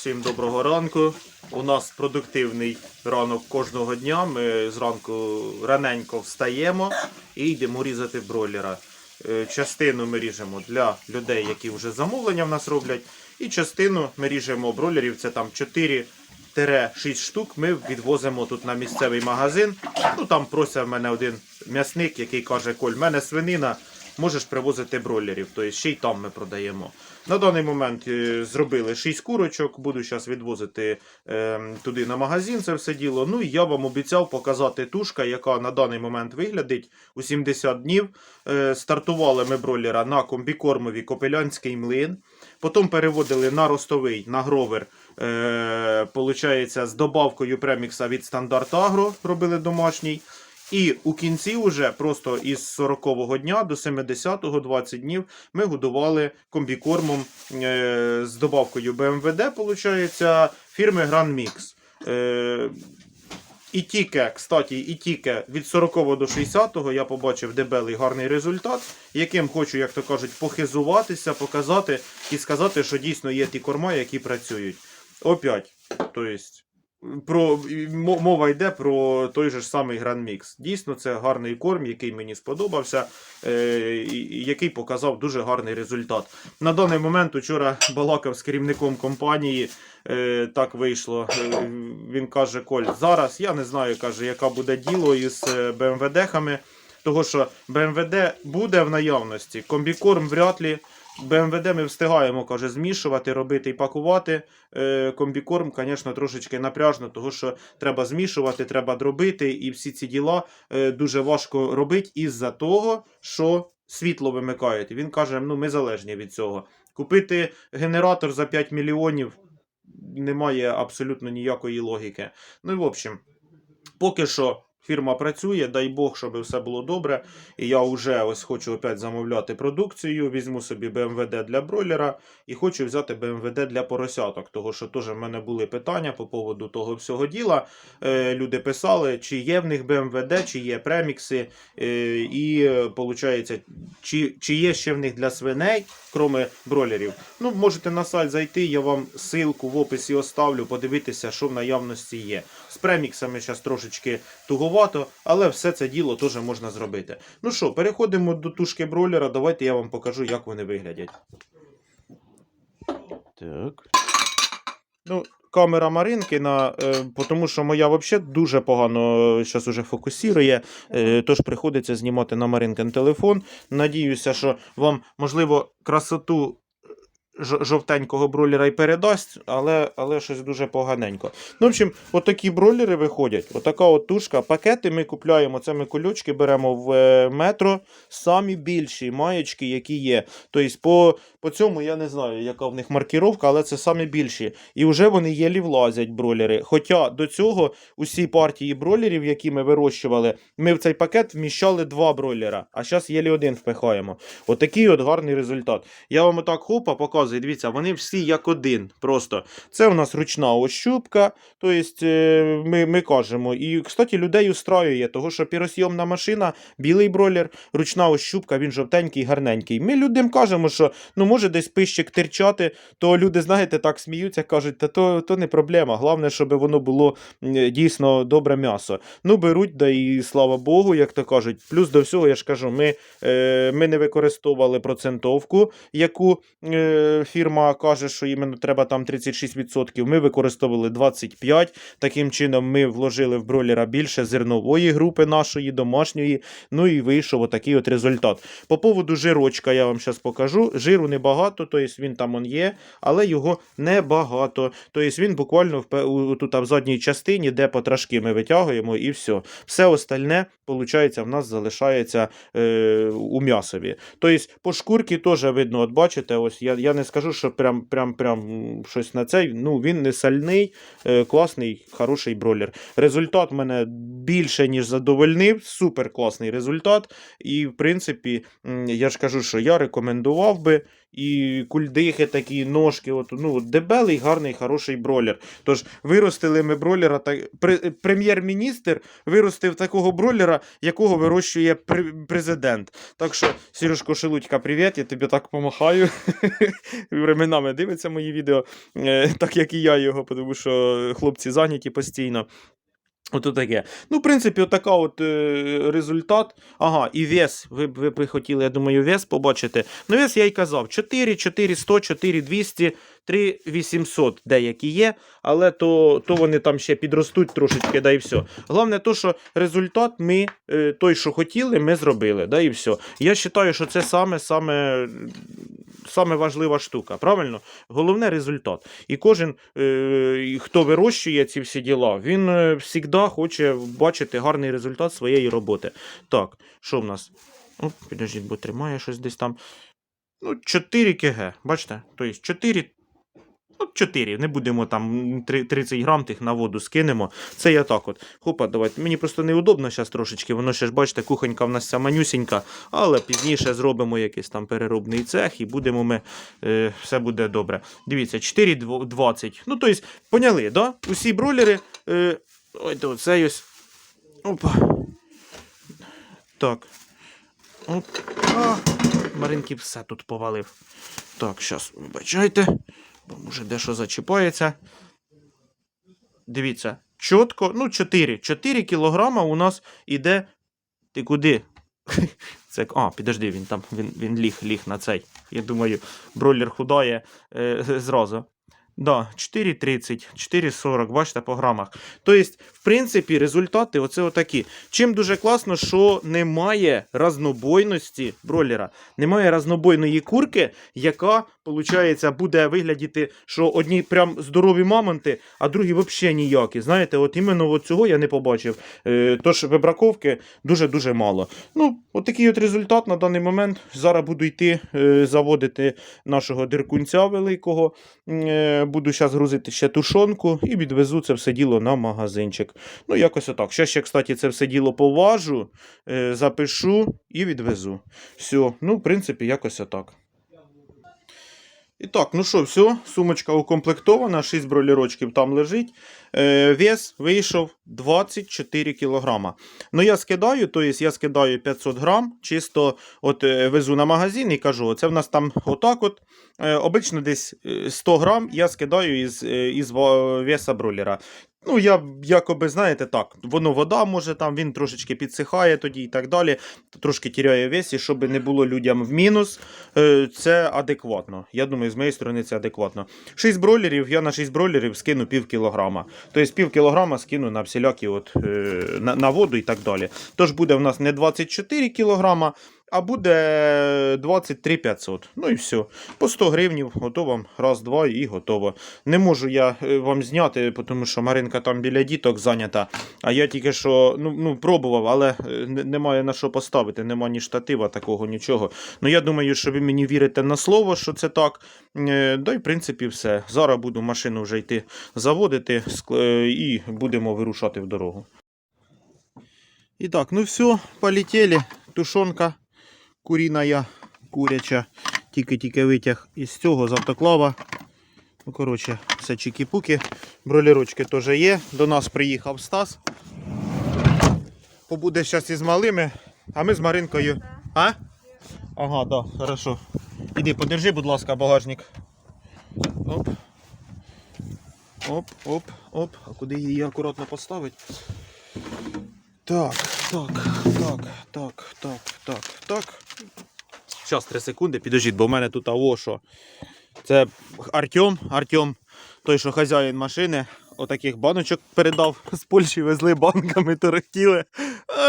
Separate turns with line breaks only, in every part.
Всім доброго ранку. У нас продуктивний ранок кожного дня. Ми зранку раненько встаємо і йдемо різати бройлера. Е, Частину ми ріжемо для людей, які вже замовлення в нас роблять. І частину ми ріжемо бройлерів, це там 4-6 штук. Ми відвозимо тут на місцевий магазин. Ну там просить в мене один м'ясник, який каже: Коль, в мене свинина. Можеш привозити бройлерів, тобто ще й там ми продаємо. На даний момент е, зробили 6 курочок, буду зараз відвозити е, туди на магазин це все діло. Ну і я вам обіцяв показати тушка, яка на даний момент виглядить у 70 днів. Е, стартували ми бройлера на комбікормові Копелянський млин. Потім переводили на ростовий, на гровер, е, з добавкою премікса від Стандарт Агро робили домашній. І у кінці, вже просто із 40-го дня до 70-го 20 днів ми годували комбікормом е, з добавкою БМВД, получається, фірми Grand Mix. Е, і тільки, кстати, і тільки від 40 до 60-го я побачив дебелий гарний результат, яким хочу, як то кажуть, похизуватися, показати і сказати, що дійсно є ті корма, які працюють. Опять, то про, мова йде про той же ж самий Гранмікс. Дійсно, це гарний корм, який мені сподобався, е, і, який показав дуже гарний результат. На даний момент учора балакав з керівником компанії. Е, так вийшло. Е, Він каже: Коль, зараз я не знаю, каже, яка буде діло із БМВД-хами. Того, що БМВД буде в наявності, комбікорм вряд ли. БМВД ми встигаємо, каже, змішувати, робити і пакувати. Е, комбікорм, звісно, трошечки напряжно, того що треба змішувати, треба дробити, і всі ці діла е, дуже важко робити із-за того, що світло вимикають. Він каже: ну ми залежні від цього. Купити генератор за 5 мільйонів немає абсолютно ніякої логіки. Ну і в общем, поки що. Фірма працює, дай Бог, щоб все було добре. І я вже ось хочу опять замовляти продукцію. Візьму собі БМВД для бройлера і хочу взяти БМВД для поросяток. Того що теж в мене були питання по поводу того всього діла. Е, люди писали, чи є в них БМВД, чи є премікси, е, і виходить, чи, чи є ще в них для свиней, кроме бройлерів. Ну, можете на сайт зайти, я вам ссылку в описі оставлю, подивитися, що в наявності є. З преміксами зараз трошечки туговато, але все це діло теж можна зробити. Ну що, переходимо до тушки бройлера. Давайте я вам покажу, як вони виглядять. Так. Ну, камера Маринки, на, е, тому що моя взагалі дуже погано зараз уже фокусує, е, тож приходиться знімати на Маринкин телефон. Надіюся, що вам, можливо, красоту жовтенького бройлера і передасть, але, але щось дуже поганенько. Ну, в общем, отакі бройлери виходять. Отака от тушка. Пакети ми купляємо, це ми кульочки беремо в е, метро. Самі більші маєчки, які є. Тобто, по, по цьому я не знаю, яка в них маркіровка, але це самі більші. І вже вони єлі влазять бройлери. Хоча до цього усі партії бройлерів, які ми вирощували, ми в цей пакет вміщали два бройлера, а зараз єлі один впихаємо. Отакий от гарний результат. Я вам отак хопа показую. Дивіться, вони всі як один. Просто це у нас ручна ощупка. Тобто ми, ми кажемо. І, кстати, людей устраює, того що піросйомна машина, білий бройлер, ручна ощупка, він жовтенький, гарненький. Ми людям кажемо, що ну може десь пищик терчати, то люди, знаєте, так сміються, кажуть, та то, то не проблема. Головне, щоб воно було дійсно добре м'ясо. Ну, беруть, да і слава Богу, як то кажуть. Плюс до всього, я ж кажу, ми, е, ми не використовували процентовку, яку е, фірма каже, що іменно треба там 36%. Ми використовували 25%. Таким чином, ми вложили в бройлера більше зернової групи нашої, домашньої. Ну і вийшов отакий от результат. По поводу жирочка я вам зараз покажу. Жиру небагато, тобто він там он є, але його небагато. Тобто він буквально в, тут в задній частині, де потрошки ми витягуємо, і все. Все остальне, виходить, в нас залишається е, у м'ясові. Тобто по шкурці теж видно, от бачите, ось я, я не скажу, що прям, прям, прям щось на цей. Ну, він не сальний, е, класний, хороший бройлер. Результат мене більше, ніж задовольнив. Супер класний результат. І, в принципі, я ж кажу, що я рекомендував би. і кульдихи такі, ножки. От, ну, дебелий, гарний, хороший бройлер. Тож виростили ми пр- прем'єр-міністр виростив такого якого вирощує президент. Так що, Сережко Шелудька, привіт, я тобі так помахаю. Временами дивиться мої відео, е, так як і я його, тому що хлопці зайняті постійно. Ото таке. Ну, в принципі, отака от е, результат. Ага, і вес. Ви, ви б хотіли, я думаю, вес побачити. Ну, вес я й казав: 4, 4, 100, 4, 200, 3, 800 деякі є, але то, то вони там ще підростуть трошечки, да і все. Головне, то, що результат ми, е, той, що хотіли, ми зробили, да і все. Я вважаю, що це саме, саме, саме важлива штука, правильно? Головне результат. І кожен, е, хто вирощує ці всі діла, він завжди хоче бачити гарний результат своєї роботи. Так, що в нас? О, підождіть, бо тримає щось десь там. Ну, 4 кг, бачите? Тобто 4. Ну, 4, не будемо там 30 грам тих на воду скинемо. Це я так от. Хопа, давайте. Мені просто неудобно зараз трошечки, воно ще ж, бачите, кухонька в нас ця манюсінька, але пізніше зробимо якийсь там переробний цех і будемо ми, е, все буде добре. Дивіться, 4,20. Ну, тобто, поняли, да? Усі бройлери. Е, ой, то цей ось. Опа. Так. Оп. Маринки все тут повалив. Так, зараз, вибачайте. Бо може дещо зачіпається. Дивіться, чітко, ну, 4. 4 кілограма у нас іде. Ти куди? Це, а, підожди, він там він, він ліг, ліг на цей. Я думаю, бройлер худає е, зразу. Да, 4,30, 4,40, бачите, по грамах. Тобто, в принципі, результати оце отакі. Чим дуже класно, що немає разнобойності бройлера, немає разнобойної курки, яка, виходить, буде виглядіти, що одні прям здорові мамонти, а другі взагалі ніякі. Знаєте, от іменно цього я не побачив. Е, тож вибраковки дуже-дуже мало. Ну, от от результат на даний момент. Зараз буду йти е, заводити нашого диркунця великого. Буду зараз грузити ще тушонку і відвезу це все діло на магазинчик. Ну, якось отак. Ще ще, кстати, це все діло поважу, е, запишу і відвезу. Все, ну, в принципі, якось отак. І так, ну що, все, сумочка укомплектована, 6 бролірочків там лежить. Е, вес вийшов 24 кілограма. Ну, я скидаю, то я скидаю 500 грам, чисто от е, везу на магазин і кажу, це в нас там отак от. Е, обично десь е, 100 грам я скидаю із, е, із веса бролера. Ну, я якоби, знаєте, так, воно вода може там, він трошечки підсихає тоді і так далі, трошки тіряє вес, і щоб не було людям в мінус, е, це адекватно. Я думаю, з моєї сторони це адекватно. 6 бройлерів, я на 6 бройлерів скину пів кілограма. Тобто пів кілограма скину на всілякі от, е, на, на воду і так далі. Тож буде в нас не 24 кілограма, а буде 23 500. Ну і все. По 100 гривнів, готово раз, два і готово. Не можу я е, вам зняти, тому що Маринка там біля діток зайнята. А я тільки що ну, ну, пробував, але е, немає на що поставити, нема ні штатива, такого нічого. Ну я думаю, що ви мені вірите на слово, що це так. Е, Да й в принципі все. Зараз буду машину вже йти заводити і будемо вирушати в дорогу. І так, ну все, полетіли. Тушонка куріна, я куряча. Тільки-тільки витяг із цього з автоклава. Ну, коротше, все чікі-пуки. Бролерочки теж є. До нас приїхав Стас. Побуде зараз із малими, а ми з Маринкою. А? Ага, да, хорошо. Іди, подержи, будь ласка, багажник. Оп. Оп, оп, оп. А куди її акуратно поставити? Так, так, так, так, так, так, так. Зараз 3 секунди, підожіть, бо в мене тут аво що. Це Артем, Артем, той, що хазяїн машини, отаких баночок передав з Польщі, везли банками, торохтіли.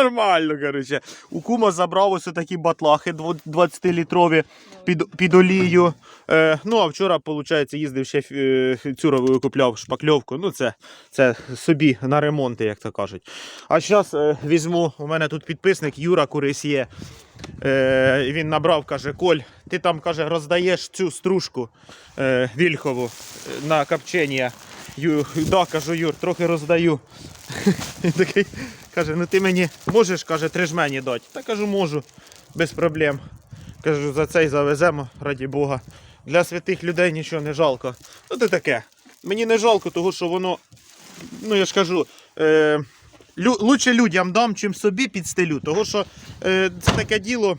Нормально, коротше. У кума забрав ось такі батлахи 20-літрові під, під олію. Е, ну, а вчора, виходить, їздив ще е, цюровою купляв шпакльовку. Ну, це, це собі на ремонти, як то кажуть. А зараз е, візьму, у мене тут підписник Юра Курисьє. Е, він набрав, каже, Коль, ти там каже, роздаєш цю стружку е, вільхову е, на копчення. Ю, да, кажу, Юр, трохи роздаю. Такий каже, ну ти мені можеш каже, три жмені дати. Та кажу, можу, без проблем. Кажу, за цей завеземо, раді Бога. Для святих людей нічого не жалко. Ну це таке. Мені не жалко, тому що воно, ну я ж кажу, е, лю, лучше людям дам, чим собі підстелю. Тому що е, це таке діло,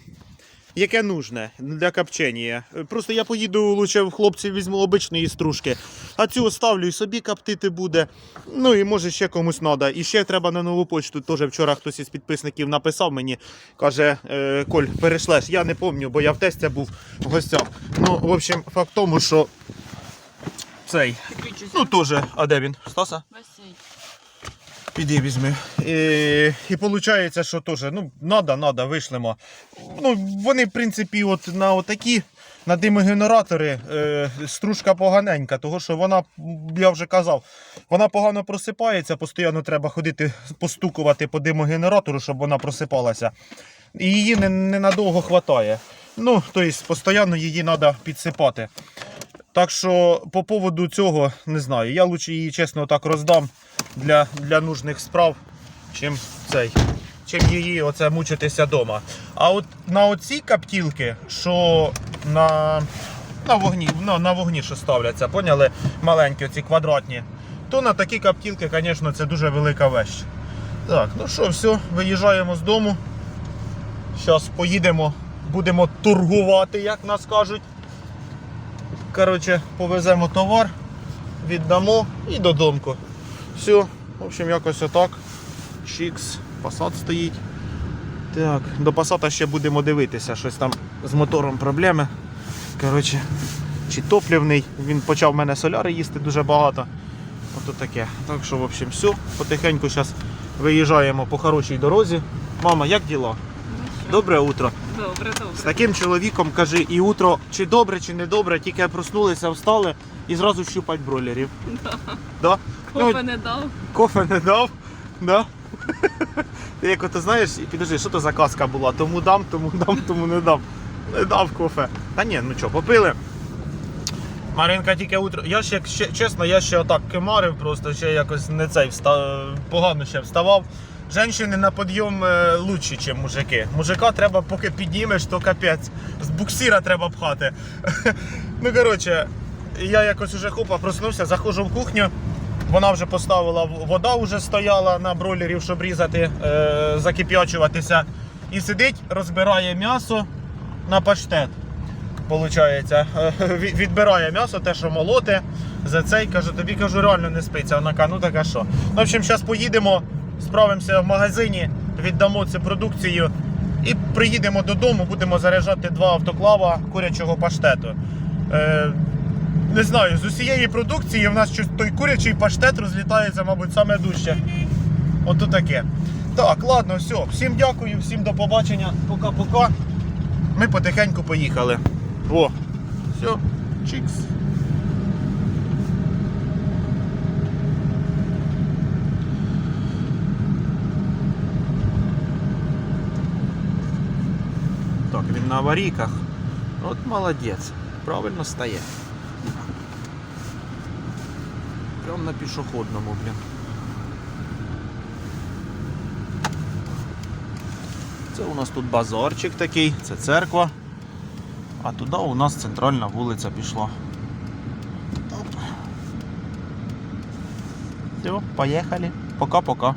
яке нужне для копчення. Просто я поїду лучше в хлопців візьму обичної стружки, а цю оставлю і собі коптити буде. Ну і може ще комусь треба. І ще треба на нову почту. Теж вчора хтось із підписників написав мені, каже, е, Коль, перешлеш. Я не пам'ятаю, бо я в тестя був в гостях. Ну, в общем, факт тому, що цей. Ну теж, а де він? Стаса? Піди візьми. І, і виходить, що теж, ну, надо, надо, вишлемо. Ну, вони, в принципі, от на отакі, на димогенератори е, стружка поганенька, того що вона, я вже казав, вона погано просипається, постійно треба ходити, постукувати по димогенератору, щоб вона просипалася. І її не, ненадовго хватає. Ну, тобто, постійно її треба підсипати. Так що по поводу цього не знаю. Я лучше її чесно так роздам для, для нужних справ, чим цей. Чим її оце мучитися вдома. А от на оці каптілки, що на, на, вогні, на, на вогні що ставляться, поняли? Маленькі, оці квадратні, то на такі каптілки, звісно, це дуже велика вещь. Так, ну що, все, виїжджаємо з дому. Зараз поїдемо, будемо торгувати, як нас кажуть. Коротше, повеземо товар, віддамо і додому. Все, в общем, якось отак. Чікс, пасат стоїть. Так, до пасата ще будемо дивитися, щось там з мотором проблеми. Коротше, чи топлівний, він почав в мене соляри їсти дуже багато. Ото таке. Так що, в общем, все. Потихеньку зараз виїжджаємо по хорошій дорозі. Мама, як діла? Добре утро.
Добре, добре.
З таким чоловіком кажи, і утро чи добре, чи не добре, тільки проснулися, встали і зразу щупать бройлерів. Да. Ну,
Кофе не дав.
кофе не дав. Да? Ти як ото знаєш, і підожди, що то за казка була? Тому дам, тому дам, тому не дам. Не дав кофе. Та ні, ну що, попили. Маринка тільки утро. Я ще, ще чесно, я ще отак кимарив, просто ще якось не цей вста... погано ще вставав. Женщини на підйом е, лучші, ніж мужики. Мужика треба, поки піднімеш, то капець. З буксира треба пхати. ну, коротше, я якось уже хопа проснувся, заходжу в кухню. Вона вже поставила вода, вже стояла на бройлерів, щоб різати, е, закип'ячуватися. І сидить, розбирає м'ясо на паштет. Получається, Е, відбирає м'ясо, те, що молоте. За цей кажу, тобі кажу, реально не спиться. Вона каже, ну так а що. Ну, в общем, зараз поїдемо, справимося в магазині, віддамо цю продукцію і приїдемо додому, будемо заряджати два автоклава курячого паштету. Е, не знаю, з усієї продукції в нас щось той курячий паштет розлітається, мабуть, саме дужче. Ото таке. Так, ладно, все. Всім дякую, всім до побачення. Пока-пока. Ми потихеньку поїхали. О, все, чікс. Так, він на аварійках. От молодець. Правильно стає. Прям на пішохідному, блін. Це у нас тут базарчик такий, це церква. А туди у нас центральна вулиця пішла. Все, поїхали. Пока-пока.